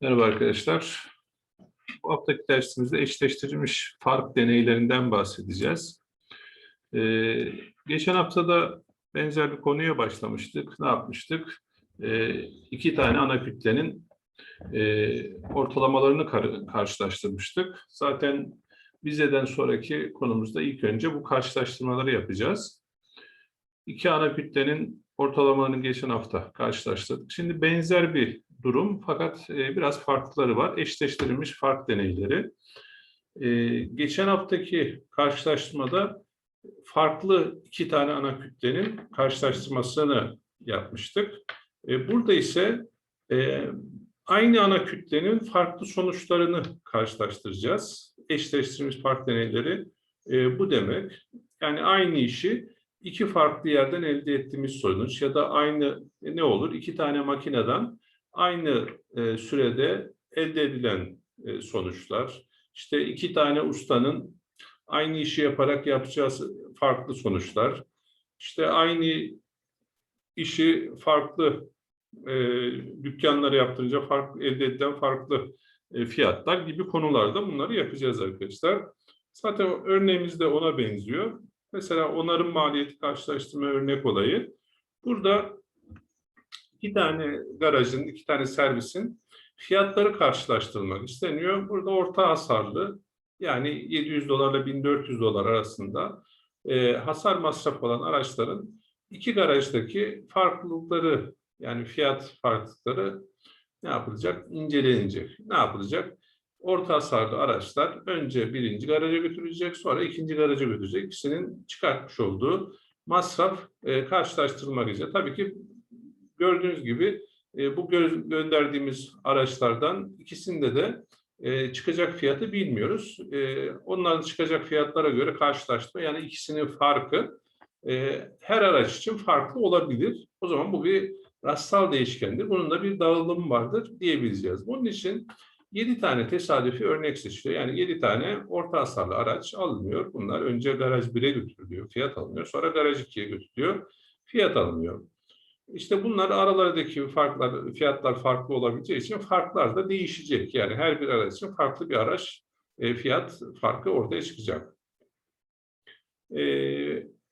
Merhaba arkadaşlar. Bu haftaki dersimizde eşleştirilmiş fark deneylerinden bahsedeceğiz. Ee, geçen haftada benzer bir konuya başlamıştık. Ne yapmıştık? Ee, iki tane ana kütlenin e, ortalamalarını kar- karşılaştırmıştık. Zaten vizeden sonraki konumuzda ilk önce bu karşılaştırmaları yapacağız. İki ana kütlenin ortalamalarını geçen hafta karşılaştırdık. Şimdi benzer bir durum fakat e, biraz farkları var. Eşleştirilmiş fark deneyleri. E, geçen haftaki karşılaştırmada farklı iki tane ana kütlenin karşılaştırmasını yapmıştık. E, burada ise aynı ana kütlenin farklı sonuçlarını karşılaştıracağız. Eşleştirilmiş fark deneyleri bu demek. Yani aynı işi iki farklı yerden elde ettiğimiz sonuç ya da aynı e, ne olur? İki tane makineden aynı e, sürede elde edilen e, sonuçlar. İşte iki tane ustanın aynı işi yaparak yapacağı farklı sonuçlar. İşte aynı işi farklı e, dükkanlara yaptırınca farklı elde edilen farklı e, fiyatlar gibi konularda bunları yapacağız arkadaşlar. Zaten örneğimiz de ona benziyor. Mesela onarım maliyeti karşılaştırma örnek olayı. Burada iki tane garajın, iki tane servisin fiyatları karşılaştırılmak isteniyor. Burada orta hasarlı yani 700 dolarla 1400 dolar arasında e, hasar masraf olan araçların iki garajdaki farklılıkları yani fiyat farklılıkları ne yapılacak? İncelenecek. Ne yapılacak? Orta hasarlı araçlar önce birinci garaja götürülecek, sonra ikinci garaja götürecek. İkisinin çıkartmış olduğu masraf e, karşılaştırılmak üzere. Tabii ki gördüğünüz gibi e, bu gö gönderdiğimiz araçlardan ikisinde de e, çıkacak fiyatı bilmiyoruz. E, onların çıkacak fiyatlara göre karşılaştırma yani ikisinin farkı e, her araç için farklı olabilir. O zaman bu bir rastsal değişkendir. Bunun da bir dağılım vardır diyebileceğiz. Bunun için 7 tane tesadüfi örnek seçiliyor. Yani 7 tane orta hasarlı araç alınıyor. Bunlar önce garaj 1'e götürülüyor, fiyat alınıyor. Sonra garaj 2'ye götürülüyor, fiyat alınıyor. İşte bunlar aralarındaki farklar, fiyatlar farklı olabileceği için farklar da değişecek. Yani her bir araç için farklı bir araç e, fiyat farkı ortaya çıkacak. E,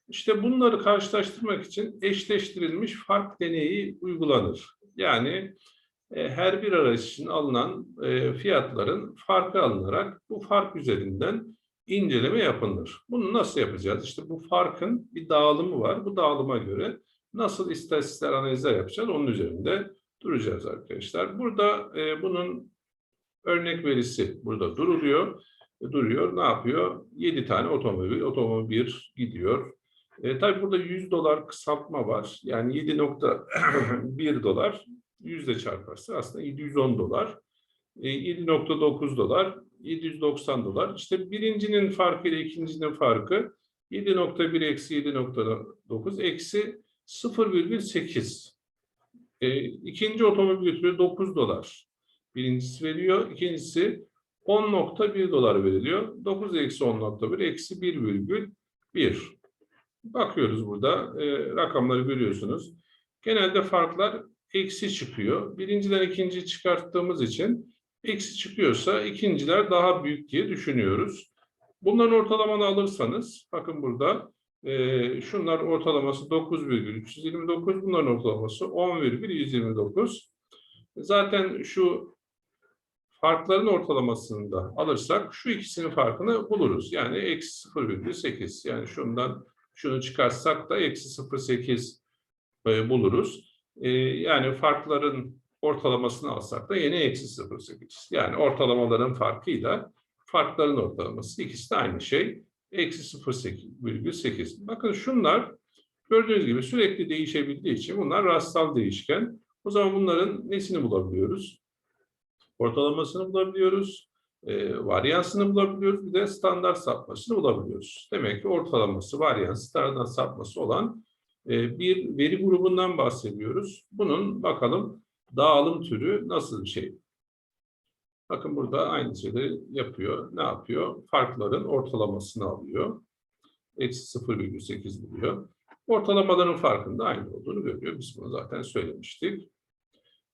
işte bunları karşılaştırmak için eşleştirilmiş fark deneyi uygulanır. Yani her bir araç için alınan e, fiyatların farkı alınarak bu fark üzerinden inceleme yapılır. Bunu nasıl yapacağız? İşte bu farkın bir dağılımı var. Bu dağılıma göre nasıl istatistikler analizler yapacağız onun üzerinde duracağız arkadaşlar. Burada e, bunun örnek verisi burada duruluyor. Duruyor. Ne yapıyor? 7 tane otomobil. Otomobil 1 gidiyor. E, tabii burada 100 dolar kısaltma var. Yani 7.1 dolar yüzde çarparsa aslında 710 dolar. E, 7.9 dolar, 790 dolar. İşte birincinin farkı ile ikincinin farkı 7.1 eksi 7.9 eksi 0,8. E, ikinci otomobil götürüyor 9 dolar. Birincisi veriyor. ikincisi 10.1 dolar veriliyor. 9 eksi 10.1 eksi 1,1. Bakıyoruz burada. E, rakamları görüyorsunuz. Genelde farklar eksi çıkıyor. Birinciden ikinci çıkarttığımız için eksi çıkıyorsa ikinciler daha büyük diye düşünüyoruz. Bunların ortalamanı alırsanız bakın burada e, şunlar ortalaması 9,329 bunların ortalaması 10,129 zaten şu farkların ortalamasını da alırsak şu ikisinin farkını buluruz. Yani eksi 0,8 yani şundan şunu çıkarsak da eksi 0,8 e, buluruz. E, yani farkların ortalamasını alsak da yine eksi 0,8. Yani ortalamaların farkıyla farkların ortalaması ikisi de aynı şey. Eksi 0,8. Bakın şunlar gördüğünüz gibi sürekli değişebildiği için bunlar rastsal değişken. O zaman bunların nesini bulabiliyoruz? Ortalamasını bulabiliyoruz. E, varyansını bulabiliyoruz. Bir de standart sapmasını bulabiliyoruz. Demek ki ortalaması, varyans, standart sapması olan e, bir veri grubundan bahsediyoruz. Bunun bakalım dağılım türü nasıl bir şey? Bakın burada aynı şeyleri yapıyor. Ne yapıyor? Farkların ortalamasını alıyor. Eksi 0,8 buluyor. Ortalamaların farkında aynı olduğunu görüyor. Biz bunu zaten söylemiştik.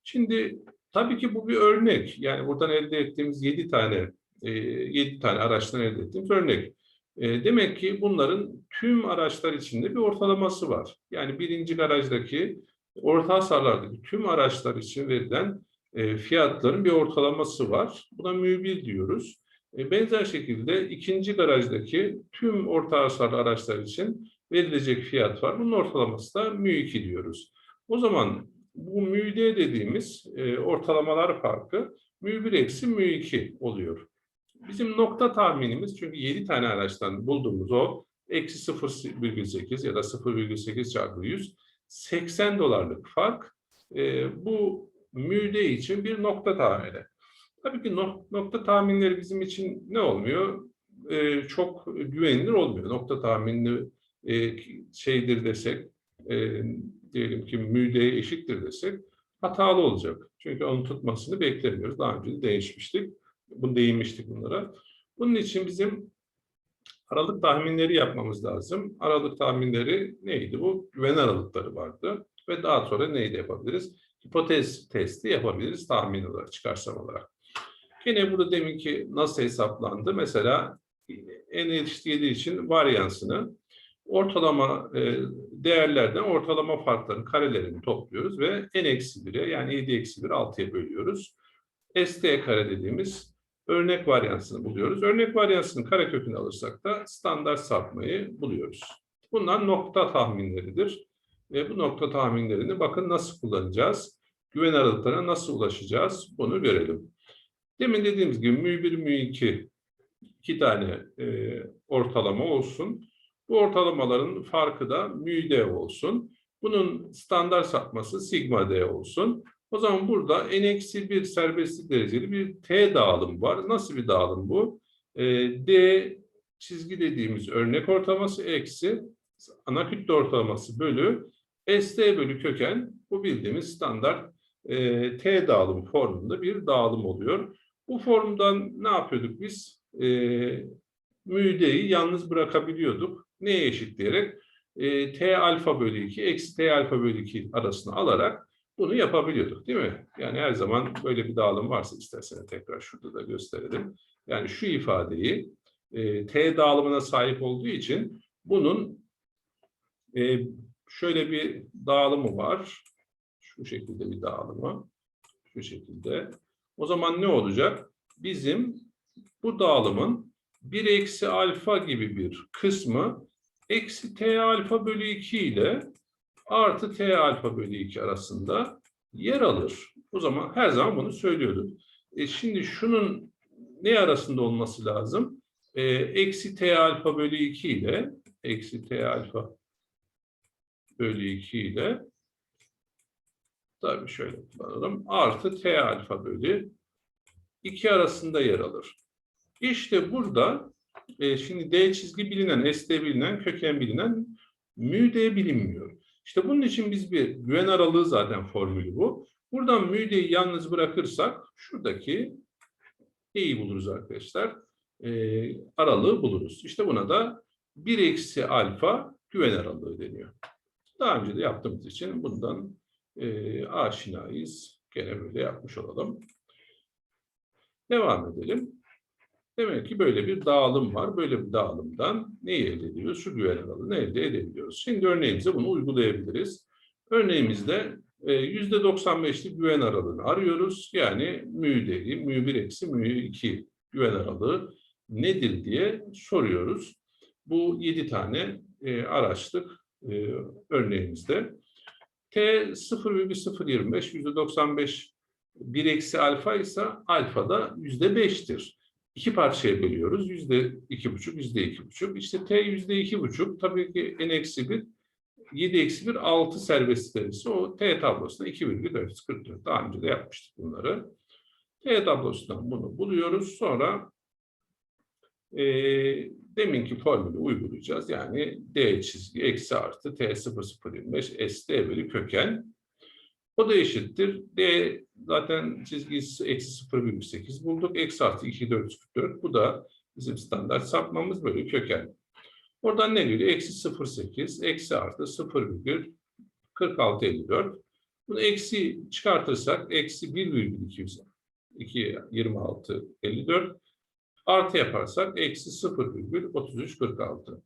Şimdi Tabii ki bu bir örnek. Yani buradan elde ettiğimiz 7 tane e, 7 tane araçtan elde ettiğimiz örnek. E, demek ki bunların tüm araçlar içinde bir ortalaması var. Yani birinci garajdaki orta hasarlardaki tüm araçlar için verilen e, fiyatların bir ortalaması var. Buna mübil diyoruz. E, benzer şekilde ikinci garajdaki tüm orta hasarlı araçlar için verilecek fiyat var. Bunun ortalaması da mü2 diyoruz. O zaman bu mü dediğimiz ortalamalar farkı mü1 eksi mü2 oluyor. Bizim nokta tahminimiz çünkü 7 tane araçtan bulduğumuz o eksi 0,8 ya da 0,8 çarpı 100 80 dolarlık fark e, bu müde için bir nokta tahmini. Tabii ki nok nokta tahminleri bizim için ne olmuyor? E, çok güvenilir olmuyor. Nokta tahminini e, şeydir desek, e, diyelim ki müdeye eşittir desek hatalı olacak. Çünkü onun tutmasını beklemiyoruz. Daha önce de değişmiştik. Bunu değinmiştik bunlara. Bunun için bizim aralık tahminleri yapmamız lazım. Aralık tahminleri neydi bu? Güven aralıkları vardı. Ve daha sonra neydi yapabiliriz? Hipotez testi yapabiliriz tahmin olarak, çıkarsam olarak. Yine burada deminki nasıl hesaplandı? Mesela en eriştiği için varyansını ortalama e, değerlerden ortalama farkların karelerini topluyoruz ve n eksi 1'e yani 7 eksi 1 6'ya bölüyoruz. ST kare dediğimiz örnek varyansını buluyoruz. Örnek varyansının karekökünü alırsak da standart sapmayı buluyoruz. Bunlar nokta tahminleridir. Ve bu nokta tahminlerini bakın nasıl kullanacağız? Güven aralıklarına nasıl ulaşacağız? Bunu görelim. Demin dediğimiz gibi mü1, mü2 iki tane e, ortalama olsun. Bu ortalamaların farkı da mü d olsun. Bunun standart sapması sigma d olsun. O zaman burada n-1 serbestlik dereceli bir t dağılım var. Nasıl bir dağılım bu? E, d çizgi dediğimiz örnek ortalaması eksi ana kütle ortalaması bölü st bölü köken bu bildiğimiz standart e, t dağılım formunda bir dağılım oluyor. Bu formdan ne yapıyorduk biz? E, müdeyi yalnız bırakabiliyorduk. Neye eşitleyerek? E, t alfa bölü 2 eksi t alfa bölü 2 arasını alarak bunu yapabiliyorduk değil mi? Yani her zaman böyle bir dağılım varsa isterseniz tekrar şurada da gösterelim. Yani şu ifadeyi e, t dağılımına sahip olduğu için bunun e, şöyle bir dağılımı var. Şu şekilde bir dağılımı. Şu şekilde. O zaman ne olacak? Bizim bu dağılımın 1 eksi alfa gibi bir kısmı eksi t alfa bölü 2 ile artı t alfa bölü 2 arasında yer alır. O zaman her zaman bunu söylüyorduk. E şimdi şunun ne arasında olması lazım? E, eksi t alfa bölü 2 ile eksi t alfa bölü 2 ile tabii şöyle kullanalım. Artı t alfa bölü 2 arasında yer alır. İşte burada e, şimdi D çizgi bilinen, ST bilinen, köken bilinen, mü D bilinmiyor. İşte bunun için biz bir güven aralığı zaten formülü bu. Buradan müdeyi yalnız bırakırsak şuradaki E'yi buluruz arkadaşlar. E, aralığı buluruz. İşte buna da 1 eksi alfa güven aralığı deniyor. Daha önce de yaptığımız için bundan e, aşinayız. Gene böyle yapmış olalım. Devam edelim. Demek ki böyle bir dağılım var. Böyle bir dağılımdan neyi elde ediyoruz? Şu güven aralığını elde edebiliyoruz. Şimdi örneğimize bunu uygulayabiliriz. Örneğimizde e, yüzde 95'lik güven aralığını arıyoruz. Yani mü değeri, mü 1 eksi mü 2 güven aralığı nedir diye soruyoruz. Bu 7 tane e, araçlık e, örneğimizde. T 0,025 yüzde 95 1 eksi alfa ise alfa da yüzde 5'tir iki parçaya bölüyoruz. Yüzde iki buçuk, yüzde iki buçuk. İşte t yüzde iki buçuk. Tabii ki n eksi bir, yedi eksi bir, altı serbest derecesi. O t tablosunda iki virgül dört yüz kırk dört. Daha önce de yapmıştık bunları. T tablosundan bunu buluyoruz. Sonra e, deminki formülü uygulayacağız. Yani d çizgi eksi artı t sıfır sıfır yirmi beş s d bölü köken o da eşittir. D zaten çizgisi eksi 0,8 bulduk. Eksi artı 2, 4, 44. Bu da bizim standart sapmamız böyle köken. Oradan ne geliyor? Eksi 0,8, eksi artı 0,4654. Bunu eksi çıkartırsak eksi 1,200 2, 26, 54 artı yaparsak eksi 0,3346.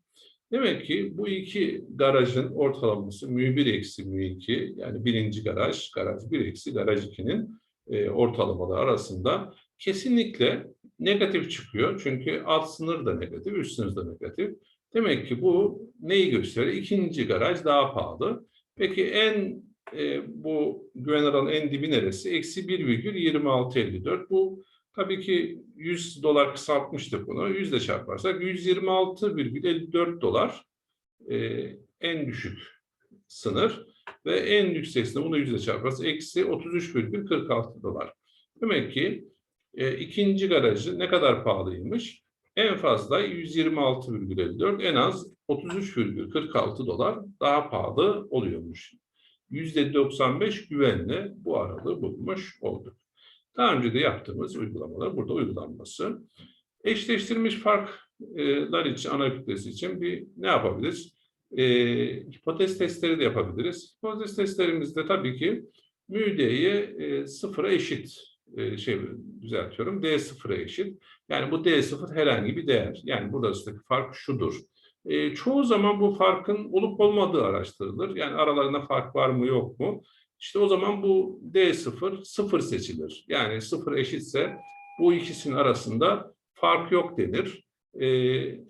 Demek ki bu iki garajın ortalaması mü 1 eksi mü 2 yani birinci garaj, garaj 1 eksi garaj 2'nin e, ortalamaları arasında kesinlikle negatif çıkıyor. Çünkü alt sınır da negatif, üst sınır da negatif. Demek ki bu neyi gösteriyor? İkinci garaj daha pahalı. Peki en e, bu güven aralığının en dibi neresi? Eksi 1,2654. Bu tabii ki 100 dolar kısaltmıştık bunu. 100 ile çarparsak 126,54 dolar e, en düşük sınır ve en yükseksinde bunu 100 ile çarparsak eksi 33,46 dolar. Demek ki e, ikinci garajı ne kadar pahalıymış? En fazla 126,54 en az 33,46 dolar daha pahalı oluyormuş. %95 güvenle bu aralığı bulmuş olduk. Daha önce de yaptığımız uygulamalar burada uygulanması. Eşleştirilmiş farklar için, ana kütlesi için bir ne yapabiliriz? E, hipotez testleri de yapabiliriz. Hipotez testlerimizde tabii ki müdeyi e, sıfıra eşit e, şey düzeltiyorum. D sıfıra eşit. Yani bu D sıfır herhangi bir değer. Yani buradaki fark şudur. E, çoğu zaman bu farkın olup olmadığı araştırılır. Yani aralarında fark var mı yok mu? İşte o zaman bu D0 sıfır seçilir. Yani sıfır eşitse bu ikisinin arasında fark yok denir. E,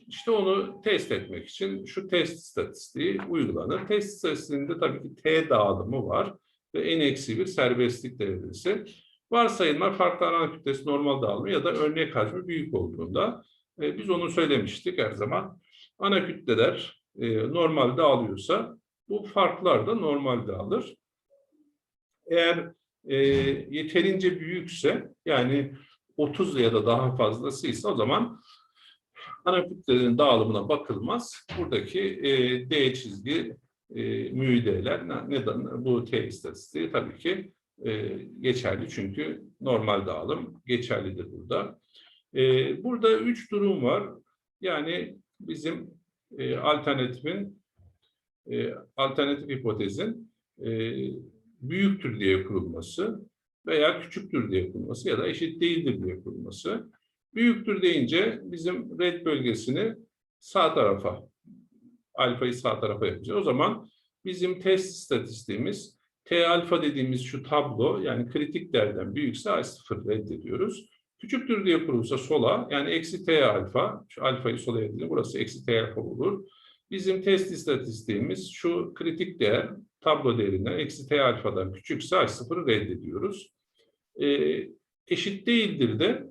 işte onu test etmek için şu test istatistiği uygulanır. Test istatistiğinde tabii ki T dağılımı var ve n eksi bir serbestlik derecesi. Varsayımlar farklı alan kütlesi normal dağılımı ya da örnek hacmi büyük olduğunda e, biz onu söylemiştik her zaman. Ana kütleler e, normal dağılıyorsa bu farklar da normal dağılır. Eğer e, yeterince büyükse yani 30 ya da daha fazlasıysa o zaman ana kütlelerin dağılımına bakılmaz. Buradaki e, D çizgi e, müdeler neden bu T istatistiği tabii ki e, geçerli çünkü normal dağılım geçerlidir burada. E, burada üç durum var. Yani bizim e, alternatifin e, alternatif hipotezin e, büyüktür diye kurulması veya küçüktür diye kurulması ya da eşit değildir diye kurulması. Büyüktür deyince bizim red bölgesini sağ tarafa, alfayı sağ tarafa yapacağız. O zaman bizim test istatistiğimiz T alfa dediğimiz şu tablo yani kritik değerden büyükse A0 reddediyoruz. Küçüktür diye kurulsa sola yani eksi T alfa, şu alfayı sola edelim burası eksi T alfa olur. Bizim test istatistiğimiz şu kritik değer tablo değerinden eksi T alfadan küçükse A0'ı reddediyoruz. Ee, eşit değildir de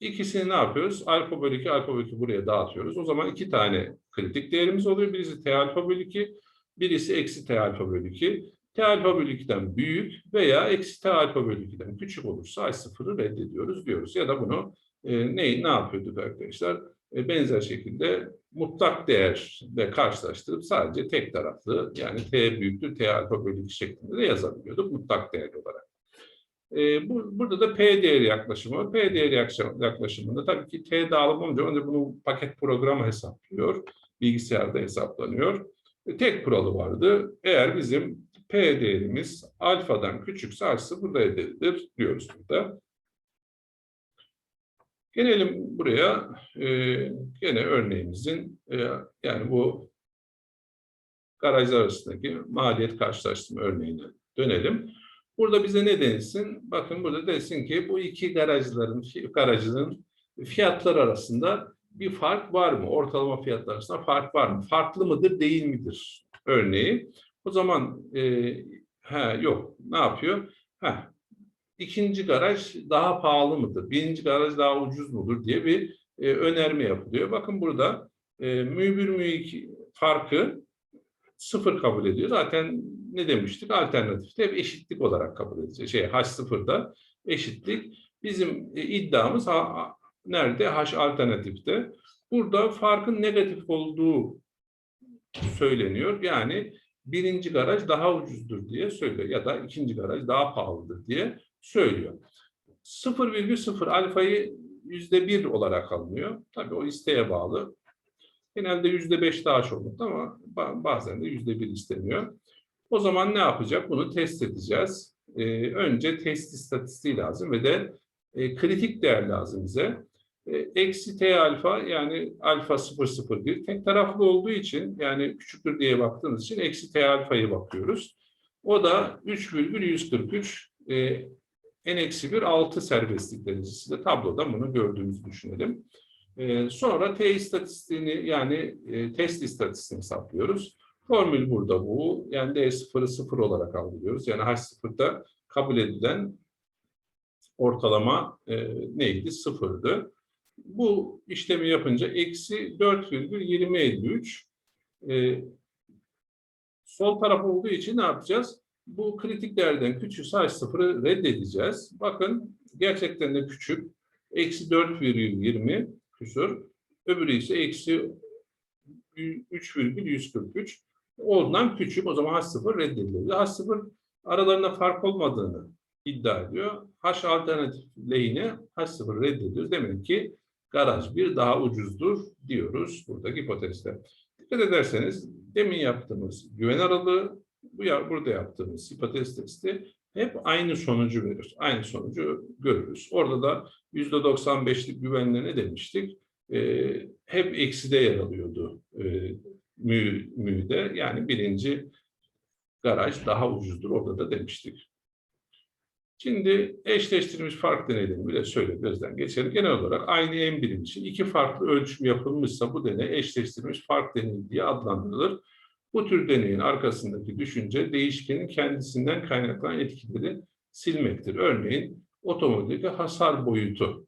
ikisini ne yapıyoruz? Alfa bölü 2, alfa bölü 2 buraya dağıtıyoruz. O zaman iki tane kritik değerimiz oluyor. Birisi T alfa bölü 2, birisi eksi T alfa bölü 2. T alfa bölü 2'den büyük veya eksi T alfa bölü 2'den küçük olursa I0'ı reddediyoruz diyoruz. Ya da bunu e, ne, ne yapıyorduk arkadaşlar? Benzer şekilde mutlak değerle karşılaştırıp sadece tek taraflı yani T büyüktür T alfa bölü 2 şeklinde de yazabiliyorduk mutlak değer olarak. E, bu, burada da P değeri yaklaşımı. P değeri yaklaşımında tabii ki T dağılımı olunca önce bunu paket programı hesaplıyor. Bilgisayarda hesaplanıyor. E, tek kuralı vardı. Eğer bizim P değerimiz alfadan küçükse A0 reddedilir diyoruz burada. Gelelim buraya. E, gene örneğimizin e, yani bu garajlar arasındaki maliyet karşılaştırma örneğine dönelim. Burada bize ne denilsin? Bakın burada desin ki bu iki garajların garajının fiyatlar arasında bir fark var mı? Ortalama fiyatlar arasında fark var mı? Farklı mıdır, değil midir? Örneği. O zaman e, ha, yok. Ne yapıyor? Ha, ikinci garaj daha pahalı mıdır? Birinci garaj daha ucuz mudur diye bir e, önerme yapılıyor. Bakın burada e, mü 1 mü 2 farkı sıfır kabul ediyor. Zaten ne demiştik? Alternatifte hep eşitlik olarak kabul edeceğiz. Şey H0'da eşitlik. Bizim e, iddiamız ha, nerede? H alternatifte. Burada farkın negatif olduğu söyleniyor. Yani birinci garaj daha ucuzdur diye söylüyor ya da ikinci garaj daha pahalıdır diye söylüyor. 0,0 alfayı yüzde bir olarak alınıyor. Tabii o isteğe bağlı. Genelde yüzde beş daha çoğunlukta ama bazen de yüzde bir isteniyor. O zaman ne yapacak? Bunu test edeceğiz. Ee, önce test istatistiği lazım ve de e, kritik değer lazım bize. E, eksi t alfa yani alfa 001 tek taraflı olduğu için yani küçüktür diye baktığımız için eksi t alfayı bakıyoruz. O da 3,143 e, n eksi 1 6 serbestlik derecesi de tabloda bunu gördüğümüzü düşünelim. E, sonra t istatistiğini yani e, test istatistiğini hesaplıyoruz. Formül burada bu. Yani d sıfırı sıfır olarak algılıyoruz. Yani h sıfırda kabul edilen ortalama e, neydi? Sıfırdı. Bu işlemi yapınca eksi 4,2053 e, sol taraf olduğu için ne yapacağız? Bu kritik değerden küçük h sıfırı reddedeceğiz. Bakın gerçekten de küçük. Eksi 4,20 küsur. Öbürü ise eksi 3,143. Ondan küçük. O zaman H0 reddediliyor. H0 aralarında fark olmadığını iddia ediyor. H alternatif lehine H0 reddediyoruz. Demek ki garaj 1 daha ucuzdur diyoruz buradaki hipotezde. Dikkat ederseniz demin yaptığımız güven aralığı bu ya, burada yaptığımız hipotez testi hep aynı sonucu verir. Aynı sonucu görürüz. Orada da %95'lik güvenle ne demiştik? Ee, hep ekside yer alıyordu e, mü, müde. Yani birinci garaj daha ucuzdur. Orada da demiştik. Şimdi eşleştirilmiş fark deneylerini bile şöyle gözden geçelim. Genel olarak aynı en için iki farklı ölçüm yapılmışsa bu deney eşleştirilmiş fark deneyi diye adlandırılır. Bu tür deneyin arkasındaki düşünce değişkenin kendisinden kaynaklanan etkileri silmektir. Örneğin otomobildeki hasar boyutu.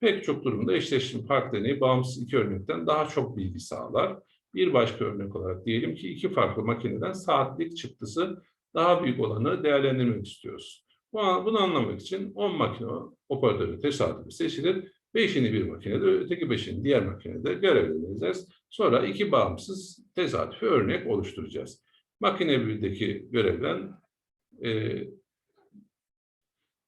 Pek çok durumda eşleştirme fark deneyi bağımsız iki örnekten daha çok bilgi sağlar. Bir başka örnek olarak diyelim ki iki farklı makineden saatlik çıktısı daha büyük olanı değerlendirmek istiyoruz. Bunu anlamak için 10 makine operatörü tesadüfi seçilir. Beşini bir makinede, öteki beşini diğer makinede görevlendireceğiz. Sonra iki bağımsız tesadüfi örnek oluşturacağız. Makine 1'deki görevlen e,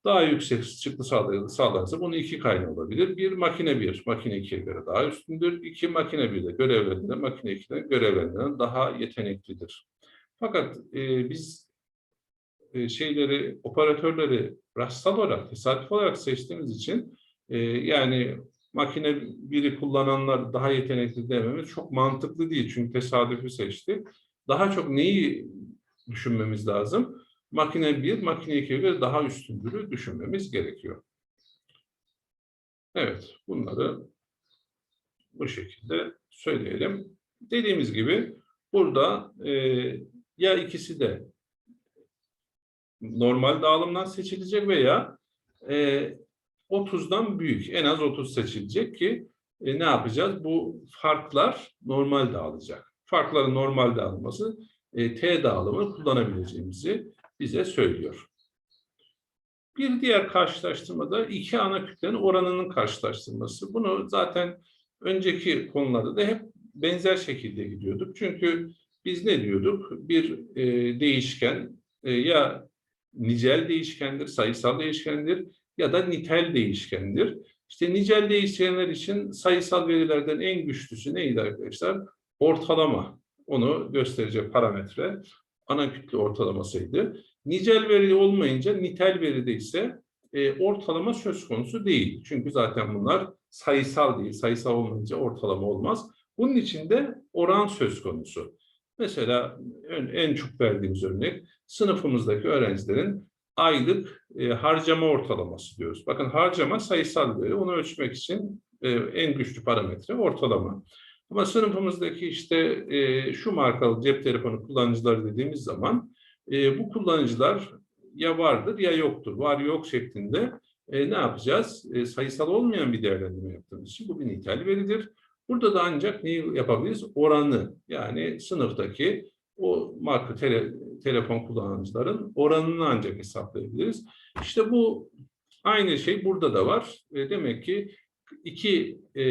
daha yüksek çıktı sağlanırsa bunun iki kaynağı olabilir. Bir makine bir, makine ikiye göre daha üstündür. İki makine birde görevlerinden makine ikide görevlerinden daha yeteneklidir. Fakat e, biz e, şeyleri, operatörleri rastsal olarak, tesadüf olarak seçtiğimiz için e, yani makine biri kullananlar daha yetenekli dememiz çok mantıklı değil. Çünkü tesadüfü seçti. Daha çok neyi düşünmemiz lazım? Makine bir, makine ikiye göre daha üstündürü düşünmemiz gerekiyor. Evet, bunları bu şekilde söyleyelim. Dediğimiz gibi burada e, ya ikisi de normal dağılımdan seçilecek veya e, 30'dan büyük, en az 30 seçilecek ki e, ne yapacağız? Bu farklar normal dağılacak. Farkların normal dağılması e, T dağılımını kullanabileceğimizi bize söylüyor. Bir diğer karşılaştırmada iki ana kütlenin oranının karşılaştırması. Bunu zaten önceki konularda da hep benzer şekilde gidiyorduk. Çünkü biz ne diyorduk? Bir e, değişken e, ya nicel değişkendir, sayısal değişkendir ya da nitel değişkendir. İşte nicel değişkenler için sayısal verilerden en güçlüsü neydi arkadaşlar? Ortalama. Onu gösterecek parametre ana kütle ortalamasıydı. Nicel veri olmayınca nitel veride ise e, ortalama söz konusu değil. Çünkü zaten bunlar sayısal değil. Sayısal olmayınca ortalama olmaz. Bunun için de oran söz konusu. Mesela en çok verdiğimiz örnek sınıfımızdaki öğrencilerin aylık e, harcama ortalaması diyoruz. Bakın harcama sayısal veri. Onu ölçmek için e, en güçlü parametre ortalama. Ama sınıfımızdaki işte e, şu markalı cep telefonu kullanıcıları dediğimiz zaman e, bu kullanıcılar ya vardır ya yoktur. Var yok şeklinde e, ne yapacağız? E, sayısal olmayan bir değerlendirme yaptığımız için bu bir nitel veridir. Burada da ancak neyi yapabiliriz? Oranı yani sınıftaki o marka tele, telefon kullanıcıların oranını ancak hesaplayabiliriz. İşte bu aynı şey burada da var. E, demek ki iki e,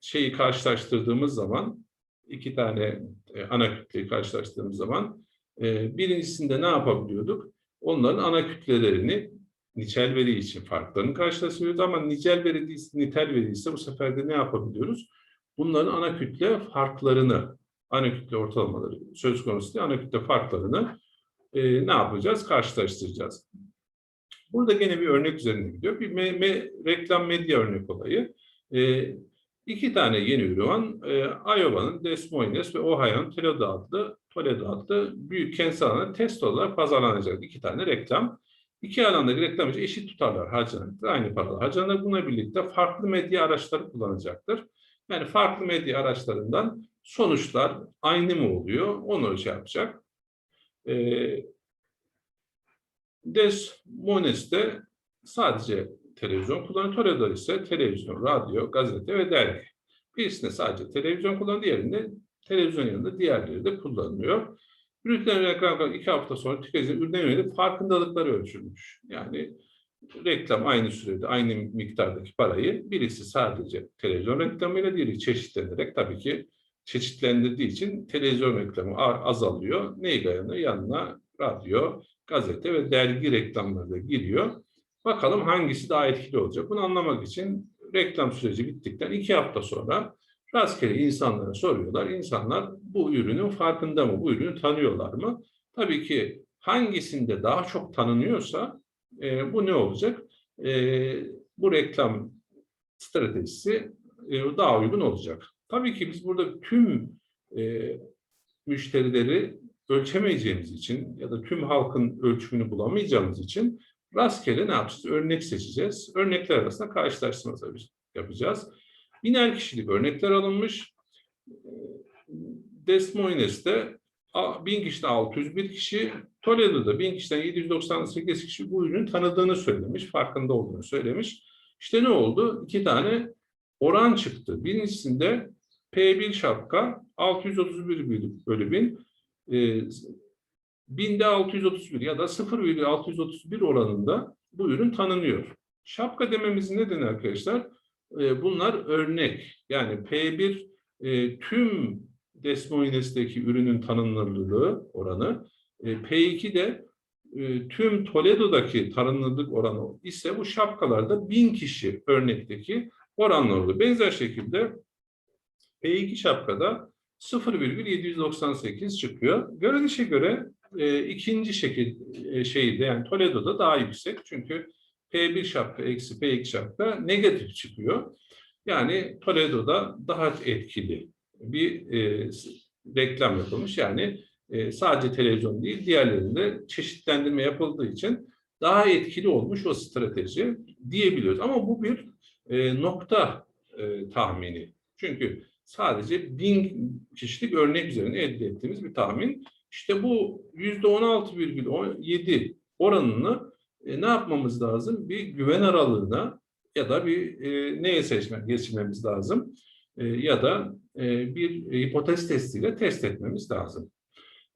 şeyi karşılaştırdığımız zaman, iki tane e, ana kütleyi karşılaştırdığımız zaman e, birincisinde ne yapabiliyorduk? Onların ana kütlelerini nitel veri için farklarını karşılaştırıyoruz ama nicel veri değilse, nitel veri ise bu sefer de ne yapabiliyoruz? Bunların ana kütle farklarını, ana kütle ortalamaları söz konusu değil, ana kütle farklarını e, ne yapacağız? Karşılaştıracağız. Burada gene bir örnek üzerine gidiyor. Bir me- me- reklam medya örnek olayı. E, iki tane yeni ünvan e, Iowa'nın Des Moines ve Ohio'nun Toledo adlı, Toledo adlı büyük kentsel alanda test olarak pazarlanacak iki tane reklam. İki alandaki reklam için eşit tutarlar harcanacaktır. Aynı paralar harcanır. Bununla birlikte farklı medya araçları kullanacaktır. Yani farklı medya araçlarından sonuçlar aynı mı oluyor? Onu şey yapacak. Ee, Des Moines'te sadece televizyon kullanıyor. Toledo ise televizyon, radyo, gazete ve dergi. Birisinde sadece televizyon kullanıyor, diğerinde televizyon yanında diğerleri de kullanılıyor. Üretilen reklam iki hafta sonra tüketici ürüne yönelik farkındalıkları ölçülmüş. Yani reklam aynı sürede, aynı miktardaki parayı birisi sadece televizyon reklamıyla, diğeri çeşitlenerek tabii ki çeşitlendirdiği için televizyon reklamı azalıyor. Neyi dayanıyor? Yanına radyo, gazete ve dergi reklamları da giriyor. Bakalım hangisi daha etkili olacak? Bunu anlamak için reklam süreci bittikten iki hafta sonra rastgele insanlara soruyorlar. İnsanlar bu ürünün farkında mı? Bu ürünü tanıyorlar mı? Tabii ki hangisinde daha çok tanınıyorsa e, bu ne olacak? E, bu reklam stratejisi e, daha uygun olacak. Tabii ki biz burada tüm e, müşterileri ölçemeyeceğimiz için ya da tüm halkın ölçümünü bulamayacağımız için rastgele ne yapacağız? Örnek seçeceğiz. Örnekler arasında karşılaştırmalar yapacağız. Biner kişilik örnekler alınmış. Des Moines'te 1000 kişiden 601 kişi, Toledo'da 1000 kişiden 798 kişi bu ürünün tanıdığını söylemiş, farkında olduğunu söylemiş. İşte ne oldu? İki tane oran çıktı. Birincisinde P1 şapka 631 bölü 1000, e, binde 631 ya da 0,631 oranında bu ürün tanınıyor. Şapka dememizin nedeni arkadaşlar e, bunlar örnek. Yani P1 e, tüm Des Moines'teki ürünün tanınırlığı oranı, e, P2 de e, tüm Toledo'daki tanınırlık oranı ise bu şapkalarda 1000 kişi örnekteki oranlar oluyor. Benzer şekilde P2 şapkada 0,798 çıkıyor. Görünüşe göre e, ikinci şekil e, şeyde yani Toledo'da daha yüksek. Çünkü P1 şapka eksi P2 şapka negatif çıkıyor. Yani Toledo'da daha etkili bir e, reklam yapılmış. Yani e, sadece televizyon değil diğerlerinde çeşitlendirme yapıldığı için daha etkili olmuş o strateji diyebiliyoruz. Ama bu bir e, nokta e, tahmini. Çünkü sadece bin kişilik örnek üzerine elde ettiğimiz bir tahmin. İşte bu yüzde 16,7 oranını e, ne yapmamız lazım? Bir güven aralığına ya da bir e, neye seçmek, geçirmemiz lazım? E, ya da e, bir hipotez testiyle test etmemiz lazım.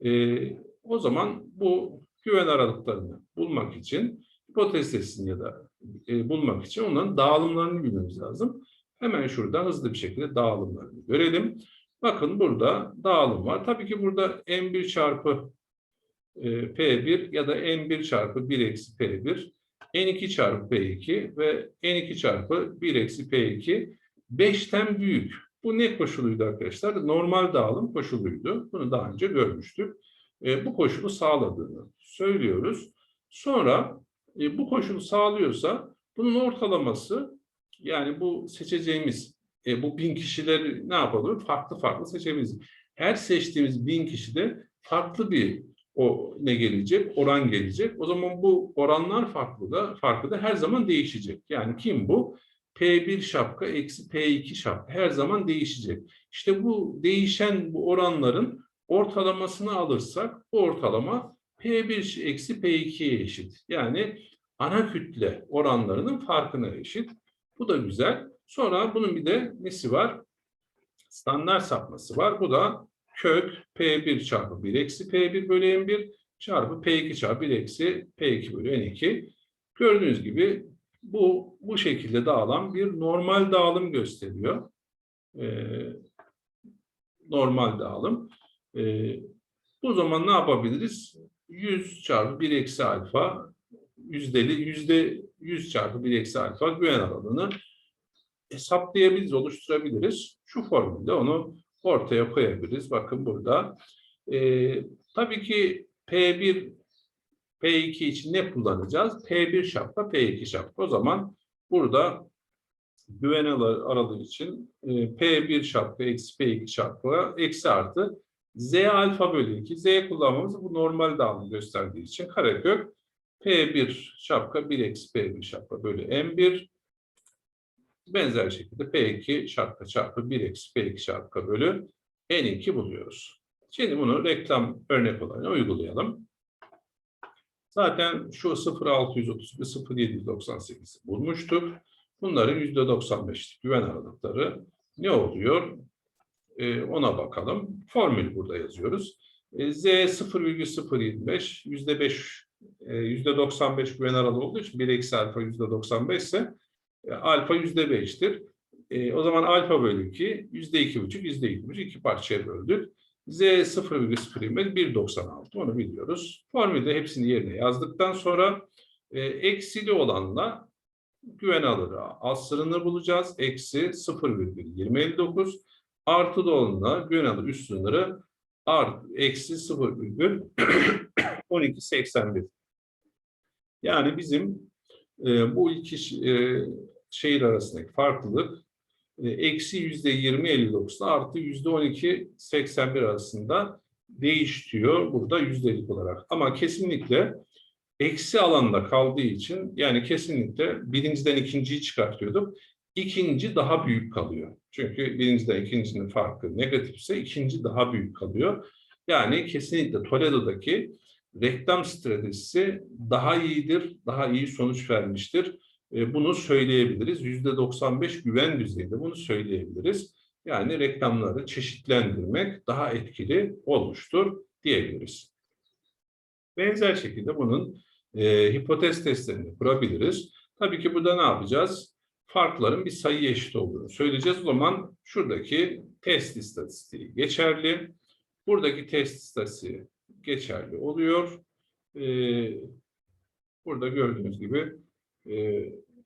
E, o zaman bu güven aralıklarını bulmak için hipotez testini ya da e, bulmak için onların dağılımlarını bilmemiz lazım. Hemen şurada hızlı bir şekilde dağılımlarını görelim. Bakın burada dağılım var. Tabii ki burada M1 çarpı e, P1 ya da N1 çarpı 1 eksi P1, N2 çarpı P2 ve N2 çarpı 1 eksi P2 5'ten büyük. Bu ne koşuluydu arkadaşlar? Normal dağılım koşuluydu. Bunu daha önce görmüştük. E, bu koşulu sağladığını söylüyoruz. Sonra e, bu koşulu sağlıyorsa bunun ortalaması yani bu seçeceğimiz e, bu bin kişileri ne yapalım? Farklı farklı seçebiliriz. Her seçtiğimiz bin kişide farklı bir o ne gelecek? Oran gelecek. O zaman bu oranlar farklı da farklı da her zaman değişecek. Yani kim bu? P1 şapka eksi P2 şapka her zaman değişecek. İşte bu değişen bu oranların ortalamasını alırsak bu ortalama P1 eksi P2'ye eşit. Yani ana kütle oranlarının farkına eşit. Bu da güzel. Sonra bunun bir de nesi var? Standart sapması var. Bu da kök P1 çarpı 1 eksi P1 bölü N1 çarpı P2 çarpı 1 eksi P2 bölü N2. Gördüğünüz gibi bu bu şekilde dağılan bir normal dağılım gösteriyor. Ee, normal dağılım. Ee, bu zaman ne yapabiliriz? 100 çarpı 1 eksi alfa yüzdeli yüzde 100 çarpı 1 eksi alfa güven aralığını hesaplayabiliriz, oluşturabiliriz. Şu formülde onu ortaya koyabiliriz. Bakın burada. Ee, tabii ki P1 P2 için ne kullanacağız? P1 şapka, P2 şapka. O zaman burada güven al- aralığı için e, P1 şapka eksi P2 şapka eksi artı Z alfa bölü 2. Z kullanmamız bu normal dağılımı gösterdiği için karekök P1 şapka 1 eksi P1 şapka bölü M1 benzer şekilde P2 şapka çarpı 1 eksi P2 şapka bölü N2 buluyoruz. Şimdi bunu reklam örnek olarak uygulayalım. Zaten şu 0.631, 0.798'i bulmuştuk. Bunların %95'lik güven aralıkları ne oluyor? Ee, ona bakalım. Formül burada yazıyoruz. Ee, Z 0,025, %5, e, %95 güven aralığı olduğu için 1 eksi alfa %95 ise e, alfa %5'tir. E, o zaman alfa bölü 2, %2,5, %2,5 iki parçaya böldük. Z 0,025, 1,96 onu biliyoruz. Formülde hepsini yerine yazdıktan sonra e, eksili olanla güven alırı az sınırını bulacağız. Eksi 0,2059 artı da olanla güven alır üst sınırı art, eksi 0,1281. Yani bizim e, bu iki e, şehir arasındaki farklılık e, eksi yüzde 20 59 artı yüzde 12 81 arasında değişiyor burada yüzdelik olarak. Ama kesinlikle eksi alanda kaldığı için yani kesinlikle birinciden ikinciyi çıkartıyorduk. İkinci daha büyük kalıyor. Çünkü birinciden ikincinin farkı negatifse ikinci daha büyük kalıyor. Yani kesinlikle Toledo'daki reklam stratejisi daha iyidir, daha iyi sonuç vermiştir. E, Bunu söyleyebiliriz. Yüzde 95 güven düzeyinde bunu söyleyebiliriz. Yani reklamları çeşitlendirmek daha etkili olmuştur diyebiliriz. Benzer şekilde bunun e, hipotez testlerini kurabiliriz. Tabii ki burada ne yapacağız? Farkların bir sayı eşit olduğunu söyleyeceğiz. O zaman şuradaki test istatistiği geçerli. Buradaki test istatistiği geçerli oluyor. E, burada gördüğünüz gibi e,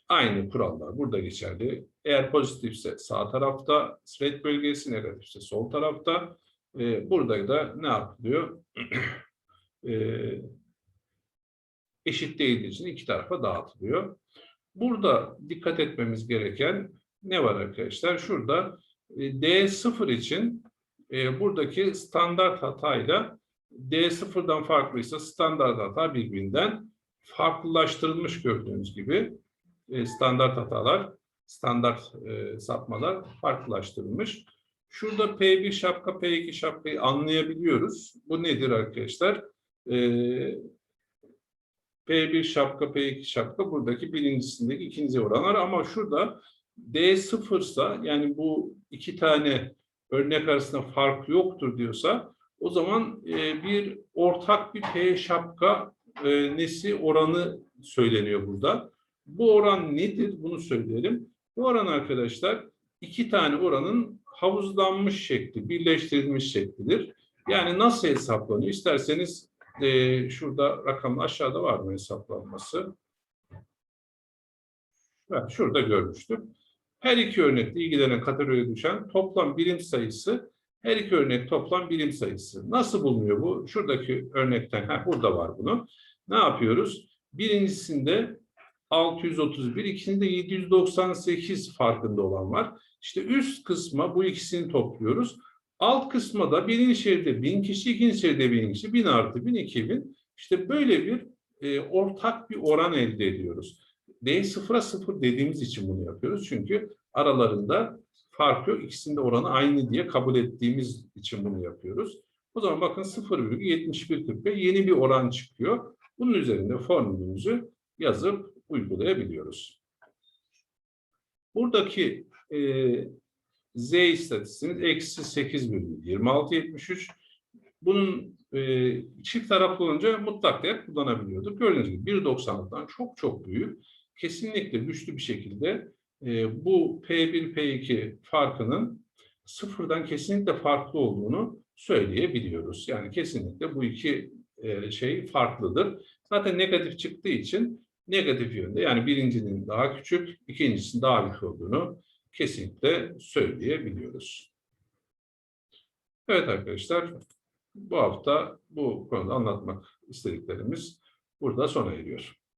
aynı kurallar burada geçerli. Eğer pozitifse sağ tarafta, thread bölgesi negatifse sol tarafta. E, burada da ne yapılıyor? e, eşit değildiği için iki tarafa dağıtılıyor. Burada dikkat etmemiz gereken ne var arkadaşlar? Şurada e, D0 için e, buradaki standart hatayla D0'dan farklıysa standart hata birbirinden farklılaştırılmış gördüğünüz gibi e, standart hatalar, standart e, sapmalar farklılaştırılmış. Şurada P1 şapka, P2 şapkayı anlayabiliyoruz. Bu nedir arkadaşlar? E, P1 şapka, P2 şapka buradaki birincisindeki ikinci oranlar ama şurada D0 ise yani bu iki tane örnek arasında fark yoktur diyorsa o zaman e, bir ortak bir P şapka e, nesi oranı söyleniyor burada. Bu oran nedir? Bunu söyleyelim. Bu oran arkadaşlar iki tane oranın havuzlanmış şekli, birleştirilmiş şeklidir. Yani nasıl hesaplanıyor? İsterseniz e, şurada rakam aşağıda var mı hesaplanması? Evet, şurada görmüştük. Her iki örnekte ilgilenen kategoriye düşen toplam birim sayısı her iki örnek toplam birim sayısı. Nasıl bulunuyor bu? Şuradaki örnekten, ha, burada var bunu. Ne yapıyoruz? Birincisinde 631, ikincisinde 798 farkında olan var. İşte üst kısma bu ikisini topluyoruz. Alt kısma da birinci şehirde 1000 kişi, ikinci şehirde 1000 kişi, 1000 artı 1000, 2000. İşte böyle bir e, ortak bir oran elde ediyoruz. D sıfıra sıfır dediğimiz için bunu yapıyoruz. Çünkü aralarında fark yok. İkisinde oranı aynı diye kabul ettiğimiz için bunu yapıyoruz. O zaman bakın 0,7145 yeni bir oran çıkıyor. Bunun üzerinde formülümüzü yazıp uygulayabiliyoruz. Buradaki e, Z istatistiğimiz eksi 8,2673. Bunun e, çift taraflı olunca mutlak değer kullanabiliyorduk. Gördüğünüz gibi 1.96'dan çok çok büyük. Kesinlikle güçlü bir şekilde e, bu P1, P2 farkının sıfırdan kesinlikle farklı olduğunu söyleyebiliyoruz. Yani kesinlikle bu iki e, şey farklıdır. Zaten negatif çıktığı için negatif yönde yani birincinin daha küçük, ikincisinin daha büyük olduğunu kesinlikle söyleyebiliyoruz. Evet arkadaşlar, bu hafta bu konuda anlatmak istediklerimiz burada sona eriyor.